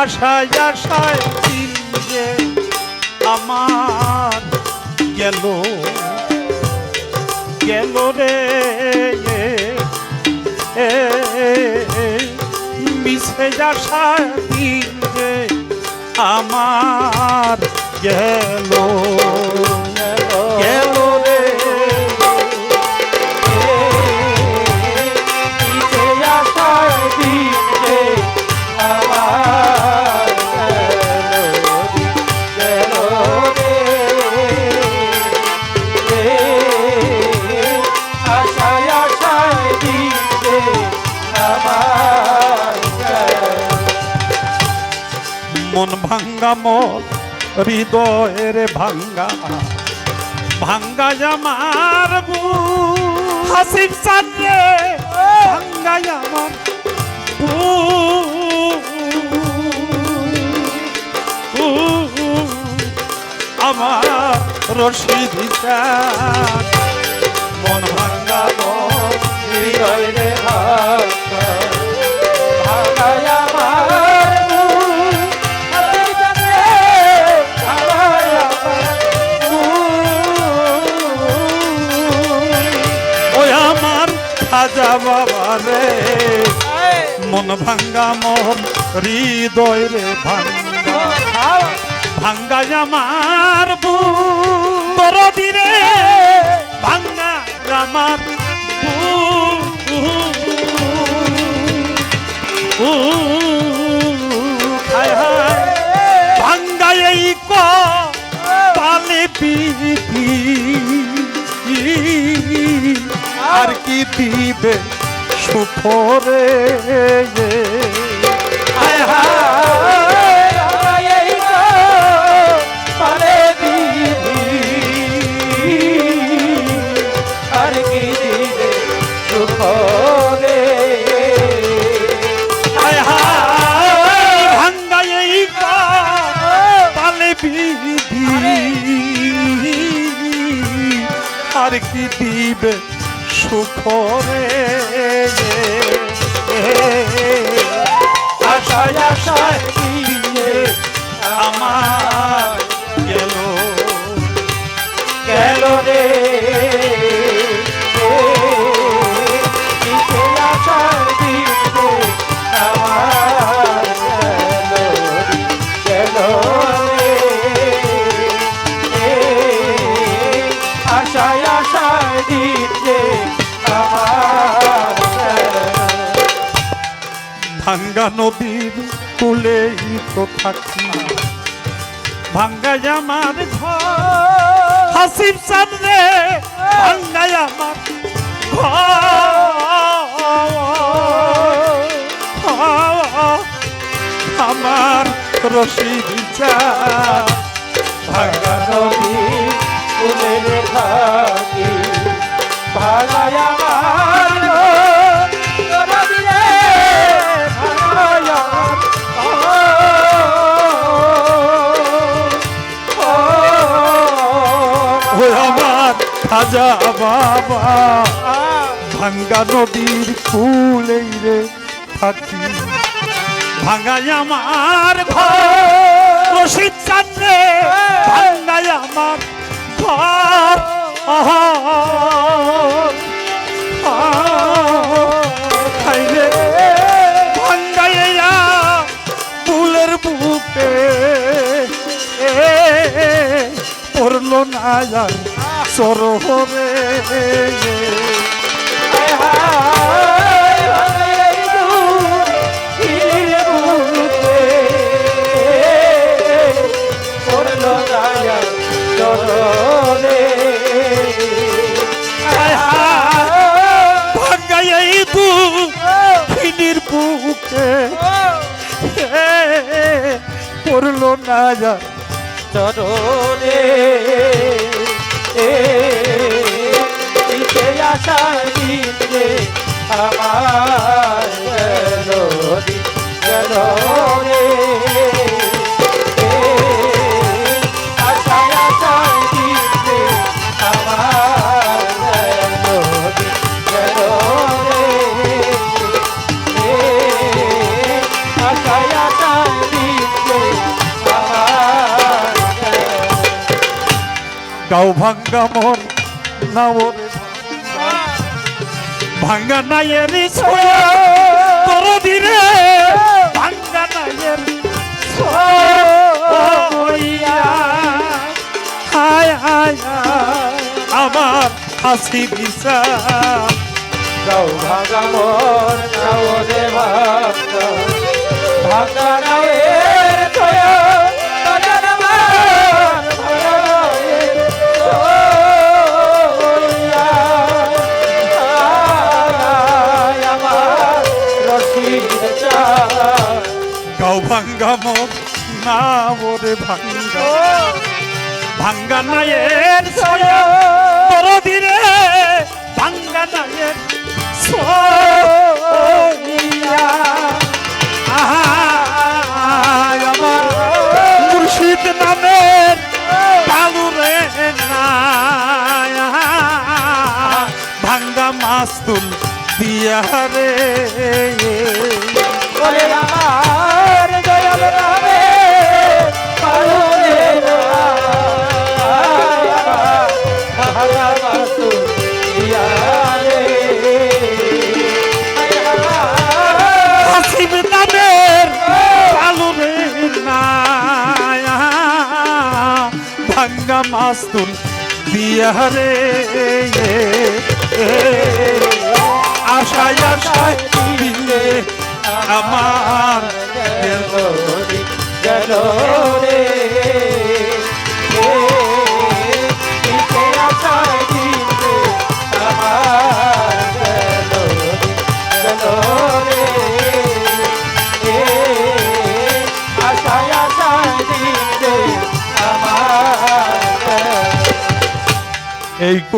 আশায় আশায় যে আমার গেল। গেল রে মিশে যাশায় দিন আমার গেল। ভাঙ্গা মন হৃদয়ের ভাঙ্গা। ভাঙ্গা আমার হাসির চাঁদে। ভাঙ্গা আমার আমার রশিদ চাঁদ মন ভাঙ্গা মন হৃদয়ের ভাঙ্গা। মন ভাঙ্গা মন হৃদয় রে ভাঙ্গা। ভাঙ্গা আমার বরদি রে ভাঙ্গা আমার ভাঙ্গা এই ক পালে আর কি দিবে সুখরে হায় হায় হায় হায় ভাঙ্গা এই ক পালে বিধি আর কি দিবে সুখরে আশায় আশায় দিলে আমার থাকি ভাঙ্গা আমার ঘর। হাসিব সামনে ভাঙ্গা আমার ঘর। আমার রশিদ চাঁদ ভাঙা নদী ফুলের আমার খাজা বাবা। ভাঙ্গা নদীর কুলেই রে থাকি। ভাঙ্গাই আমার ঘর রশিদ ভাঙ্গাই আমার ঘর। খাইলে ভাঙ্গাইয়া ফুলের দূর হিলে বুকে। পড়ল না আর চরণে। এ ইতে আশা দিতে আমার গেলি রে গাও ভাঙ্গা মন না ওরে ভাঙ্গা নাইয়ের তোর দিনে ভাঙ্গা হায় হায়, আমার হাসি দিশা গাও ভাঙা মোর গাও রে ভাঙা। ভাঙা নায়ের ওরে ভাঙ্গা। ভাঙ্গা নাইয়ের তোর দিনে ভাঙ্গা নাইয়ের সইয়া আহায় আমার মুর্শিদ নামের নাই। ভাঙ্গা মাস্তুল দিয়া রে। মাস্তুল দিয়ারে আশায় আশায় দিলে আমার গেলোরে গেলোরে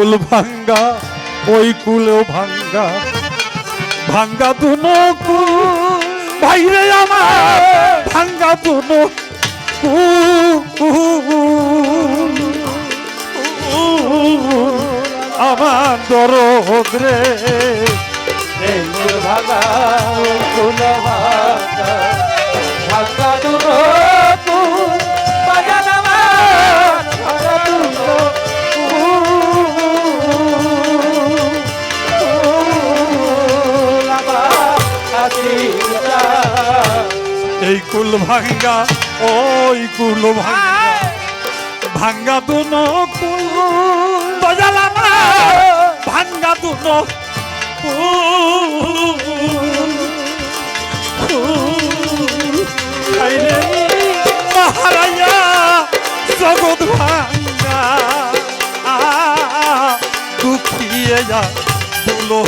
কুল ভাঙ্গা, ওই কুলও ভাঙ্গা। ভাঙ্গা দুনো কুল, ভাইরে আমার, ভাঙ্গা দুনো কুল। আমার দরদ ফুল কুল ভাঙ্গা, ওই কুল ভাঙ্গা। ভাঙ্গা দুনো কুল বজালা না ভাঙ্গা দুনো মহারাজা জগৎ ভাঙ্গা। দুঃখিয়ে যা দুলো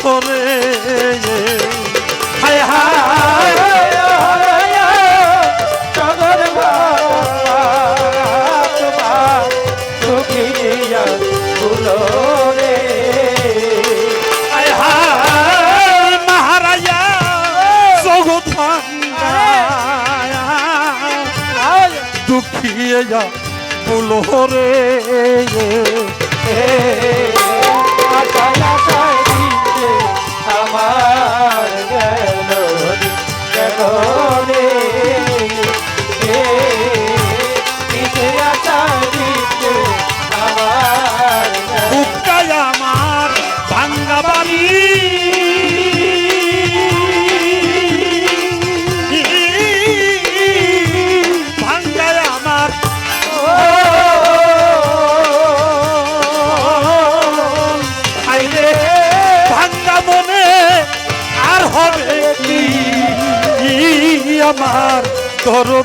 বুলো রে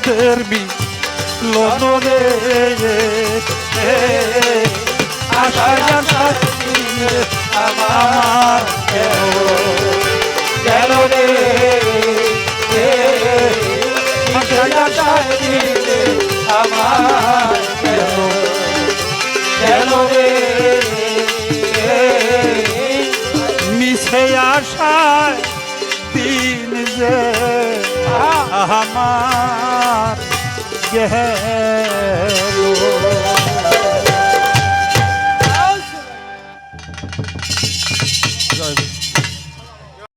দরদের মি লনরে আশায় আশায় আমার গেল রে? আশায় আশায় আমার গেল রে? মিশে আশায় দিন যে আমার গেল